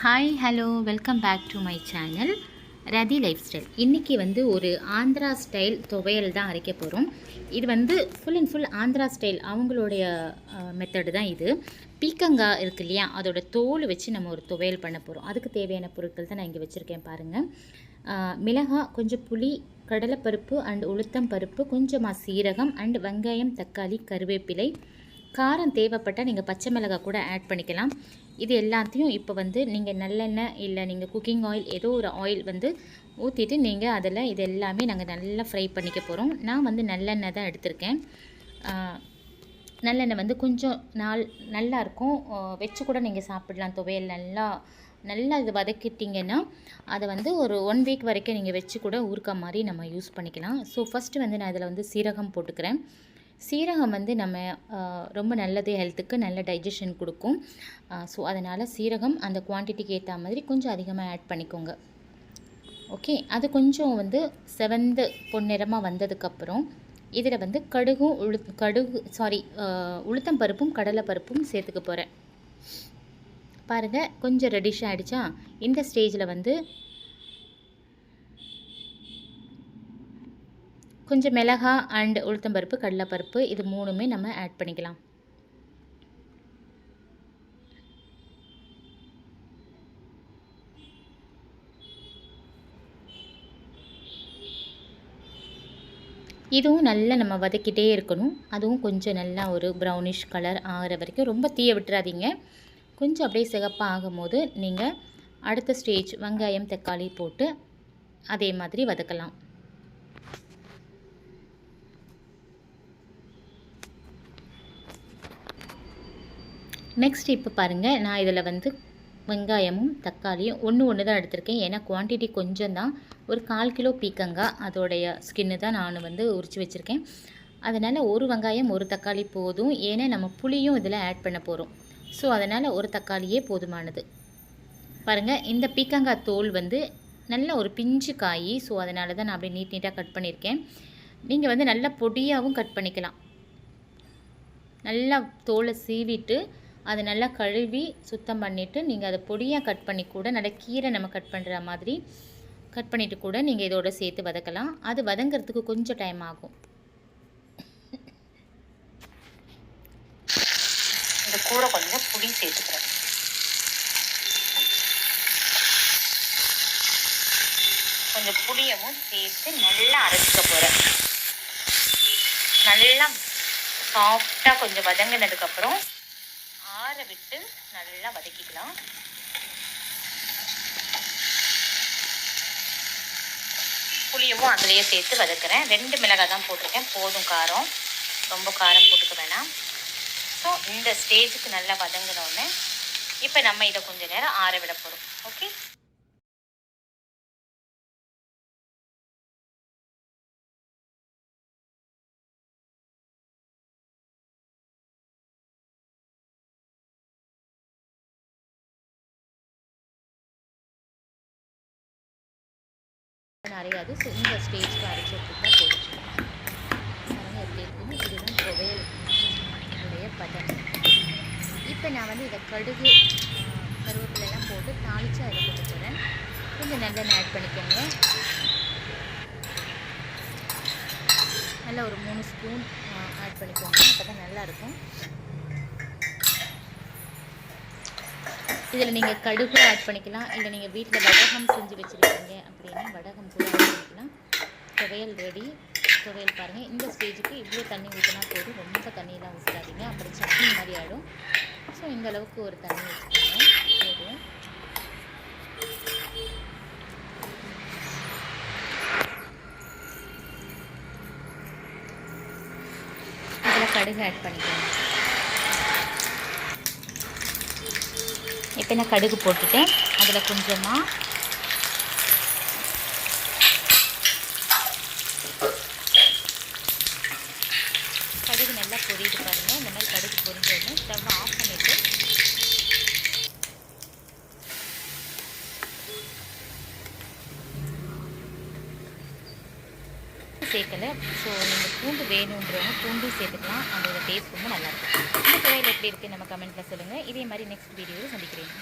Hi hello welcome back to my channel Rathi lifestyle இன்றைக்கி வந்து ஒரு ஆந்திரா ஸ்டைல் துவையல் தான் அரைக்க போகிறோம் இது வந்து full and full Andhra style அவங்களுடைய மெத்தடு தான் இது. பீக்கங்காய் இருக்கு இல்லையா அதோட தோல் வச்சு நம்ம ஒரு துவையல் பண்ண போகிறோம் அதுக்கு தேவையான பொருட்கள் தான் நான் இங்கே வச்சுருக்கேன் பாருங்கள் மிளகாய் கொஞ்சம் புளி கடலைப்பருப்பு அண்ட் உளுத்தம் பருப்பு கொஞ்சமாக சீரகம் அண்ட் வெங்காயம் தக்காளி கருவேப்பிலை காரம் தேவைப்பட்டால் நீங்கள் பச்சை மிளகாய் கூட ஆட் பண்ணிக்கலாம். இது எல்லாத்தையும் இப்போ வந்து நீங்கள் நல்லெண்ணெய் இல்லை நீங்கள் குக்கிங் ஆயில் ஏதோ ஒரு ஆயில் வந்து ஊற்றிட்டு நீங்கள் அதில் இது எல்லாமே நாங்கள் நல்லா ஃப்ரை பண்ணிக்க போகிறோம் நான் வந்து நல்லெண்ணெய் தான் எடுத்திருக்கேன். நல்லெண்ணெய் வந்து கொஞ்சம் நாள் நல்லாயிருக்கும் வச்சு கூட நீங்கள் சாப்பிடலாம். துவையல் நல்லா நல்லா இது வதக்கிட்டிங்கன்னா அதை வந்து ஒரு ஒன் வீக் வரைக்கும் நீங்கள் வச்சு கூட ஊறுக்கா மாதிரி நம்ம யூஸ் பண்ணிக்கலாம். ஸோ ஃபஸ்ட்டு வந்து நான் இதில் வந்து சீரகம் போட்டுக்கிறேன். சீரகம் வந்து நம்ம ரொம்ப நல்லது ஹெல்த்துக்கு நல்ல டைஜஷன் கொடுக்கும். ஸோ அதனால் சீரகம் அந்த குவான்டிட்டிக்கு ஏற்ற மாதிரி கொஞ்சம் அதிகமாக ஆட் பண்ணிக்கோங்க. ஓகே அது கொஞ்சம் வந்து செவந்து பொன்னிறமாக வந்ததுக்கப்புறம் இதில் வந்து கடுகும் உளு கடுகு சாரி உளுத்தம் பருப்பும் கடலை பருப்பும் சேர்த்துக்க போகிறேன் பாருங்கள் கொஞ்சம் ரெடிஷ் ஆகிடுச்சா இந்த ஸ்டேஜில் வந்து கொஞ்சம் மிளகா அண்ட் உளுத்தம்பருப்பு கடலைப்பருப்பு இது மூணுமே நம்ம ஆட் பண்ணிக்கலாம். இதுவும் நல்லா நம்ம வதக்கிட்டே இருக்கணும். அதுவும் கொஞ்சம் நல்லா ஒரு ப்ரௌனிஷ் கலர் ஆகிற வரைக்கும். ரொம்ப தீய விட்டுறாதீங்க. கொஞ்சம் அப்படியே சிகப்பாக ஆகும்போது நீங்கள் அடுத்த ஸ்டேஜ் வெங்காயம் தக்காளி போட்டு அதே மாதிரி வதக்கலாம். நெக்ஸ்ட் இப்போ பாருங்கள் நான் இதில் வந்து வெங்காயமும் தக்காளியும் ஒன்று ஒன்று தான் எடுத்திருக்கேன். ஏன்னா குவான்டிட்டி கொஞ்சம் தான் ஒரு கால் கிலோ பீக்கங்காய் அதோடைய ஸ்கின்னு தான் நான் வந்து உரித்து வச்சுருக்கேன். அதனால் ஒரு வெங்காயம் ஒரு தக்காளி போதும். ஏன்னா நம்ம புளியும் இதில் ஆட் பண்ண போகிறோம் ஸோ அதனால் ஒரு தக்காளியே போதுமானது. பாருங்கள் இந்த பீக்கங்காய் தோல் வந்து நல்ல ஒரு பிஞ்சு காய். ஸோ அதனால தான் நான் அப்படியே நீட் நீட்டாக கட் பண்ணியிருக்கேன் நீங்கள் வந்து நல்லா பொடியாகவும் கட் பண்ணிக்கலாம். நல்லா தோலை சீவிட்டு அதை நல்லா கழுவி சுத்தம் பண்ணிவிட்டு நீங்கள் அதை பொடியாக கட் பண்ணி கூட நல்லா கீரை நம்ம கட் பண்ணுற மாதிரி கட் பண்ணிவிட்டு கூட நீங்கள் இதோட சேர்த்து வதக்கலாம். அது வதங்கிறதுக்கு கொஞ்சம் டைம் ஆகும். இந்த கூரை கொஞ்சம் புளி சேர்த்துக்கிறேன். கொஞ்சம் புளியவும் சேர்த்து நல்லா அரைச்சிக்க போகிறேன் நல்லா சாஃப்டாக கொஞ்சம் வதங்கினதுக்கப்புறம் ஆற விட்டு நல்லா வதக்கிக்கலாம். புளியவும் அதுலேயே சேர்த்து வதக்குறேன். ரெண்டு மிளகாய் தான் போட்டிருக்கேன். போதும் காரம். ரொம்ப காரம் போட்டுக்க வேணாம். ஸோ இந்த ஸ்டேஜுக்கு நல்லா வதங்கினோடனே இப்போ நம்ம இதை கொஞ்சம் நேரம் ஆற விட போகிறோம் ஓகே நிறையாது. ஸோ இந்த ஸ்டேஜ்க்கு அரைச்சி எடுத்துக்கிட்டா போயிடுச்சு. பாருங்கள் எப்படி இருக்குன்னு. இதுதான் துவையல். உடைய பதம். இப்போ நான் வந்து இதை கடுகு கருவேப்பிலெல்லாம் போட்டு தாளித்து அதில் போட்டு போகிறேன் கொஞ்சம் நல்லெண்ணெய் ஆட் பண்ணிக்கோங்க. நல்லா ஒரு மூணு ஸ்பூன் ஆட் பண்ணிக்கோங்க. அப்போ தான் நல்லாயிருக்கும் இதில் நீங்கள் கடுகு ஆட் பண்ணிக்கலாம். இல்லை நீங்கள் வீட்டில் வடகம் செஞ்சு வச்சுருக்கீங்க அப்படின்னா வடகம் கூட ஆட் பண்ணிக்கலாம் துவையல் ரெடி துவையல் பாருங்கள் இந்த ஸ்டேஜுக்கு இவ்வளோ தண்ணி ஊற்றினா போதும். ரொம்ப தண்ணியெலாம் ஊற்றாதீங்க அப்புறம் சட்னி மாதிரி ஆகிடும் ஸோ இந்த அளவுக்கு ஒரு தண்ணி வச்சுக்கோங்க போதும். இதில் கடுகு ஆட் பண்ணிக்கோங்க இப்போ நான் கடுகு போட்டுட்டேன். அதில் கொஞ்சமாக கடுகு நல்லா பொரியுது பாருங்கள் இந்த மாதிரி கடுகு பொரிஞ்சோடனே ஸ்டவ் ஆஃப் பண்ணிவிட்டு சேர்க்கலை. ஸோ நீங்கள் பூண்டு வேணுன்றவங்க பூண்டும் சேர்த்துக்கலாம். அதோட டேஸ்ட் ரொம்ப நல்லாயிருக்கும் இந்த துவையல் எப்படி இருக்குது நம்ம கமெண்ட்டில் சொல்லுங்கள் இதே மாதிரி நெக்ஸ்ட் வீடியோவில் சந்திக்கிறேன்.